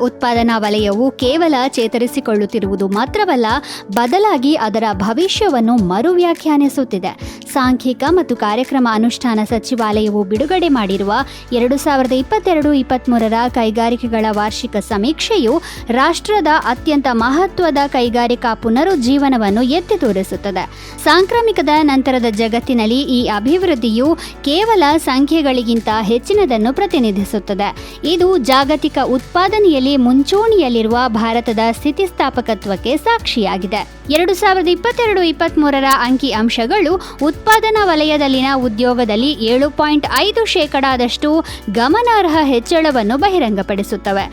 ಉತ್ಪಾದನಾ ವಲಯವು ಕೇವಲ ಚೇತರಿಸಿಕೊಳ್ಳುತ್ತಿರುವುದು ಮಾತ್ರವಲ್ಲ, ಬದಲಾಗಿ ಅದರ ಭವಿಷ್ಯವನ್ನು ಮರು ವ್ಯಾಖ್ಯಾನಿಸುತ್ತಿದೆ ಸಾಂಖ್ಯಿಕ ಮತ್ತು ಕಾರ್ಯಕ್ರಮ ಅನುಷ್ಠಾನ ಸಚಿವಾಲಯವು ಬಿಡುಗಡೆ ಮಾಡಿರುವ ಎರಡು ಸಾವಿರದ ಇಪ್ಪತ್ತೆರಡು ಇಪ್ಪತ್ತ್ಮೂರರ ಕೈಗಾರಿಕೆಗಳ ವಾರ್ಷಿಕ ಸಮೀಕ್ಷೆಯು ರಾಷ್ಟ್ರದ ಅತ್ಯಂತ ಮಹತ್ವದ ಕೈಗಾರಿಕಾ ಪುನರುಜ್ಜೀವನವನ್ನು ಎತ್ತಿ ತೋರಿಸುತ್ತದೆ. ಸಾಂಕ್ರಾಮಿಕದ ನಂತರದ ಜಗತ್ತಿನಲ್ಲಿ ಈ ಅಭಿವೃದ್ಧಿಯು ಕೇವಲ ಸಂಖ್ಯೆಗಳಿಗಿಂತ ಹೆಚ್ಚಿನದನ್ನು ಪ್ರತಿನಿಧಿಸುತ್ತದೆ. ಇದು ಜಾಗತಿಕ ಉತ್ಪಾದನೆಯಲ್ಲಿ ಮುಂಚೂಣಿಯಲ್ಲಿರುವ ಭಾರತದ ಸ್ಥಿತಿಸ್ಥಾಪಕತ್ವಕ್ಕೆ ಸಾಕ್ಷಿಯಾಗಿದೆ. ಎರಡು ಸಾವಿರದ ಇಪ್ಪತ್ತೆರಡು ಇಪ್ಪತ್ತ್ಮೂರರ ಅಂಕಿ ಅಂಶಗಳು ಉತ್ಪಾದನಾ ವಲಯದಲ್ಲಿನ ಉದ್ಯೋಗದಲ್ಲಿ ಏಳು ಪಾಯಿಂಟ್ ಐದು ಶೇಕಡಾದಷ್ಟು ಗಮನಾರ್ಹ ಹೆಚ್ಚಳವನ್ನು ಬಹಿರಂಗಪಡಿಸುತ್ತವೆ.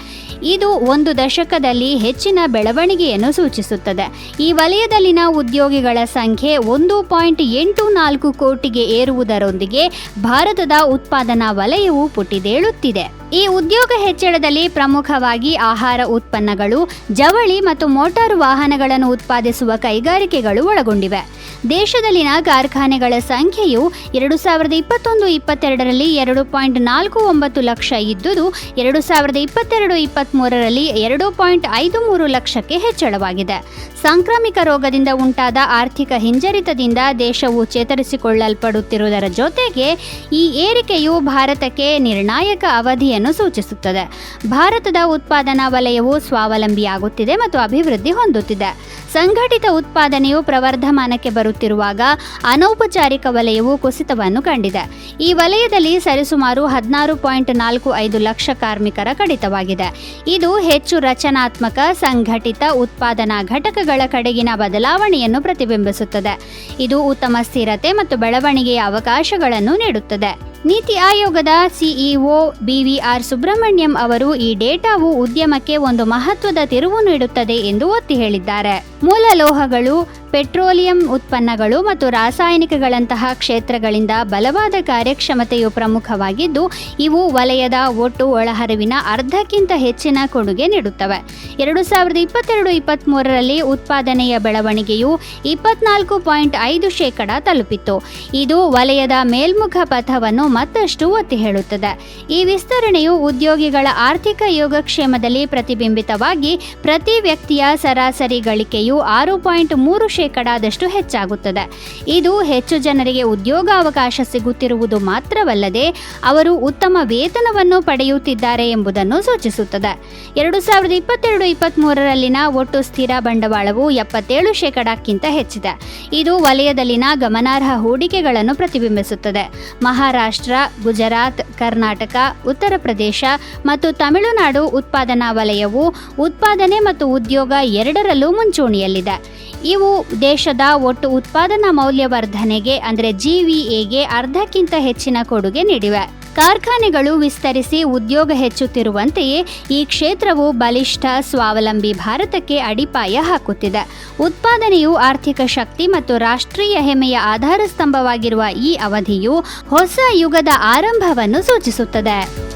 ಇದು ಒಂದು ದಶಕದಲ್ಲಿ ಹೆಚ್ಚಿನ ಬೆಳವಣಿಗೆಯನ್ನು ಸೂಚಿಸುತ್ತದೆ. ಈ ವಲಯದಲ್ಲಿನ ಉದ್ಯೋಗಿಗಳ ಸಂಖ್ಯೆ ಒಂದು ಪಾಯಿಂಟ್ ಎಂಟು ನಾಲ್ಕು ಕೋಟಿಗೆ ಏರುವುದರೊಂದಿಗೆ ಭಾರತದ ಉತ್ಪಾದನಾ ವಲಯವು ಪುಟಿದೇಳುತ್ತಿದೆ. ಈ ಉದ್ಯೋಗ ಹೆಚ್ಚಳದಲ್ಲಿ ಪ್ರಮುಖವಾಗಿ ಆಹಾರ ಉತ್ಪನ್ನಗಳು, ಜವಳಿ ಮತ್ತು ಮೋಟಾರು ವಾಹನಗಳನ್ನು ಉತ್ಪಾದಿಸುವ ಕೈಗಾರಿಕೆಗಳು ಒಳಗೊಂಡಿವೆ. ದೇಶದಲ್ಲಿನ ಕಾರ್ಖಾನೆಗಳ ಸಂಖ್ಯೆಯು ಎರಡು ಸಾವಿರದ ಇಪ್ಪತ್ತೊಂದು ಇಪ್ಪತ್ತೆರಡರಲ್ಲಿ ಎರಡು ಪಾಯಿಂಟ್ ನಾಲ್ಕು ಒಂಬತ್ತು ಲಕ್ಷ ಇದ್ದುದು, ಎರಡು ಸಾವಿರದ ಇಪ್ಪತ್ತೆರಡು ಇಪ್ಪತ್ತ್ಮೂರರಲ್ಲಿ ಎರಡು ಪಾಯಿಂಟ್ ಐದು ಮೂರು ಲಕ್ಷಕ್ಕೆ ಹೆಚ್ಚಳವಾಗಿದೆ. ಸಾಂಕ್ರಾಮಿಕ ರೋಗದಿಂದ ಉಂಟಾದ ಆರ್ಥಿಕ ಹಿಂಜರಿತದಿಂದ ದೇಶವು ಚೇತರಿಸಿಕೊಳ್ಳಲ್ಪಡುತ್ತಿರುವುದರ ಜೊತೆಗೆ ಈ ಏರಿಕೆಯು ಭಾರತಕ್ಕೆ ನಿರ್ಣಾಯಕ ಅವಧಿಯನ್ನು ಸೂಚಿಸುತ್ತದೆ. ಭಾರತದ ಉತ್ಪಾದನಾ ವಲಯವು ಸ್ವಾವಲಂಬಿಯಾಗುತ್ತಿದೆ ಮತ್ತು ಅಭಿವೃದ್ಧಿ ಹೊಂದುತ್ತಿದೆ. ಸಂಘಟಿತ ಉತ್ಪಾದನೆಯು ಪ್ರವರ್ಧಮಾನಕ್ಕೆ ಬರುತ್ತಿರುವಾಗ ಅನೌಪಚಾರಿಕ ವಲಯವು ಕುಸಿತವನ್ನು ಕಂಡಿದೆ. ಈ ವಲಯದಲ್ಲಿ ಸರಿಸುಮಾರು ಹದಿನಾರು ಪಾಯಿಂಟ್ ನಾಲ್ಕು ಐದು ಲಕ್ಷ ಕಾರ್ಮಿಕರ ಕಡಿತವಾಗಿದೆ. ಇದು ಹೆಚ್ಚು ರಚನಾತ್ಮಕ, ಸಂಘಟಿತ ಉತ್ಪಾದನಾ ಘಟಕಗಳ ಕಡೆಗಿನ ಬದಲಾವಣೆಯನ್ನು ಪ್ರತಿಬಿಂಬಿಸುತ್ತದೆ. ಇದು ಉತ್ತಮ ಸ್ಥಿರತೆ ಮತ್ತು ಬೆಳವಣಿಗೆಯ ಅವಕಾಶಗಳನ್ನು ನೀಡುತ್ತದೆ. ನೀತಿ ಆಯೋಗದ ಸಿಇಒ ಬಿವಿಆರ್ ಸುಬ್ರಹ್ಮಣ್ಯಂ ಅವರು ಈ ಡೇಟಾವು ಉದ್ಯಮಕ್ಕೆ ಒಂದು ಮಹತ್ವದ ತಿರುವು ನೀಡುತ್ತದೆ ಎಂದು ಒತ್ತಿ ಹೇಳಿದ್ದಾರೆ. ಮೂಲ ಲೋಹಗಳು ಪೆಟ್ರೋಲಿಯಂ ಉತ್ಪನ್ನಗಳು ಮತ್ತು ರಾಸಾಯನಿಕಗಳಂತಹ ಕ್ಷೇತ್ರಗಳಿಂದ ಬಲವಾದ ಕಾರ್ಯಕ್ಷಮತೆಯು ಪ್ರಮುಖವಾಗಿದ್ದು, ಇವು ವಲಯದ ಒಟ್ಟು ಒಳಹರಿವಿನ ಅರ್ಧಕ್ಕಿಂತ ಹೆಚ್ಚಿನ ಕೊಡುಗೆ ನೀಡುತ್ತವೆ. ಎರಡು ಸಾವಿರದ ಇಪ್ಪತ್ತೆರಡು ಇಪ್ಪತ್ತ್ಮೂರರಲ್ಲಿ ಉತ್ಪಾದನೆಯ ಬೆಳವಣಿಗೆಯು ಇಪ್ಪತ್ನಾಲ್ಕು ಪಾಯಿಂಟ್ ಐದು ಶೇಕಡ ತಲುಪಿತ್ತು. ಇದು ವಲಯದ ಮೇಲ್ಮುಖ ಪಥವನ್ನು ಮತ್ತಷ್ಟು ಒತ್ತಿ ಹೇಳುತ್ತದೆ. ಈ ವಿಸ್ತರಣೆಯು ಉದ್ಯೋಗಿಗಳ ಆರ್ಥಿಕ ಯೋಗಕ್ಷೇಮದಲ್ಲಿ ಪ್ರತಿಬಿಂಬಿತವಾಗಿ ಪ್ರತಿ ವ್ಯಕ್ತಿಯ ಸರಾಸರಿ ಗಳಿಕೆಯು ಆರು ಪಾಯಿಂಟ್ ಮೂರು ಶೇಕಡಾದಷ್ಟು ಹೆಚ್ಚಾಗುತ್ತದೆ. ಇದು ಹೆಚ್ಚು ಜನರಿಗೆ ಉದ್ಯೋಗಾವಕಾಶ ಸಿಗುತ್ತಿರುವುದು ಮಾತ್ರವಲ್ಲದೆ ಅವರು ಉತ್ತಮ ವೇತನವನ್ನು ಪಡೆಯುತ್ತಿದ್ದಾರೆ ಎಂಬುದನ್ನು ಸೂಚಿಸುತ್ತದೆ. ಎರಡು ಸಾವಿರದ ಇಪ್ಪತ್ತೆರಡು ಇಪ್ಪತ್ತ್ಮೂರರಲ್ಲಿನ ಒಟ್ಟು ಸ್ಥಿರ ಬಂಡವಾಳವು ಎಪ್ಪತ್ತೇಳು ಶೇಕಡಕ್ಕಿಂತ ಹೆಚ್ಚಿದೆ. ಇದು ವಲಯದಲ್ಲಿನ ಗಮನಾರ್ಹ ಹೂಡಿಕೆಗಳನ್ನು ಪ್ರತಿಬಿಂಬಿಸುತ್ತದೆ. ಮಹಾರಾಷ್ಟ್ರ, ಗುಜರಾತ್, ಕರ್ನಾಟಕ, ಉತ್ತರ ಪ್ರದೇಶ ಮತ್ತು ತಮಿಳುನಾಡು ಉತ್ಪಾದನಾ ವಲಯವು ಉತ್ಪಾದನೆ ಮತ್ತು ಉದ್ಯೋಗ ಎರಡರಲ್ಲೂ ಮುಂಚೂಣಿಯಲ್ಲಿದೆ. ಇವು ದೇಶದ ಒಟ್ಟು ಉತ್ಪಾದನಾ ಮೌಲ್ಯವರ್ಧನೆಗೆ, ಅಂದರೆ ಜಿವಿಎಗೆ ಅರ್ಧಕ್ಕಿಂತ ಹೆಚ್ಚಿನ ಕೊಡುಗೆ ನೀಡಿವೆ. ಕಾರ್ಖಾನೆಗಳು ವಿಸ್ತರಿಸಿ ಉದ್ಯೋಗ ಹೆಚ್ಚುತ್ತಿರುವಂತೆಯೇ ಈ ಕ್ಷೇತ್ರವು ಬಲಿಷ್ಠ, ಸ್ವಾವಲಂಬಿ ಭಾರತಕ್ಕೆ ಅಡಿಪಾಯ ಹಾಕುತ್ತಿದೆ. ಉತ್ಪಾದನೆಯು ಆರ್ಥಿಕ ಶಕ್ತಿ ಮತ್ತು ರಾಷ್ಟ್ರೀಯ ಹೆಮ್ಮೆಯ ಆಧಾರ ಸ್ತಂಭವಾಗಿರುವ ಈ ಅವಧಿಯು ಹೊಸ ಯುಗದ ಆರಂಭವನ್ನು ಸೂಚಿಸುತ್ತದೆ.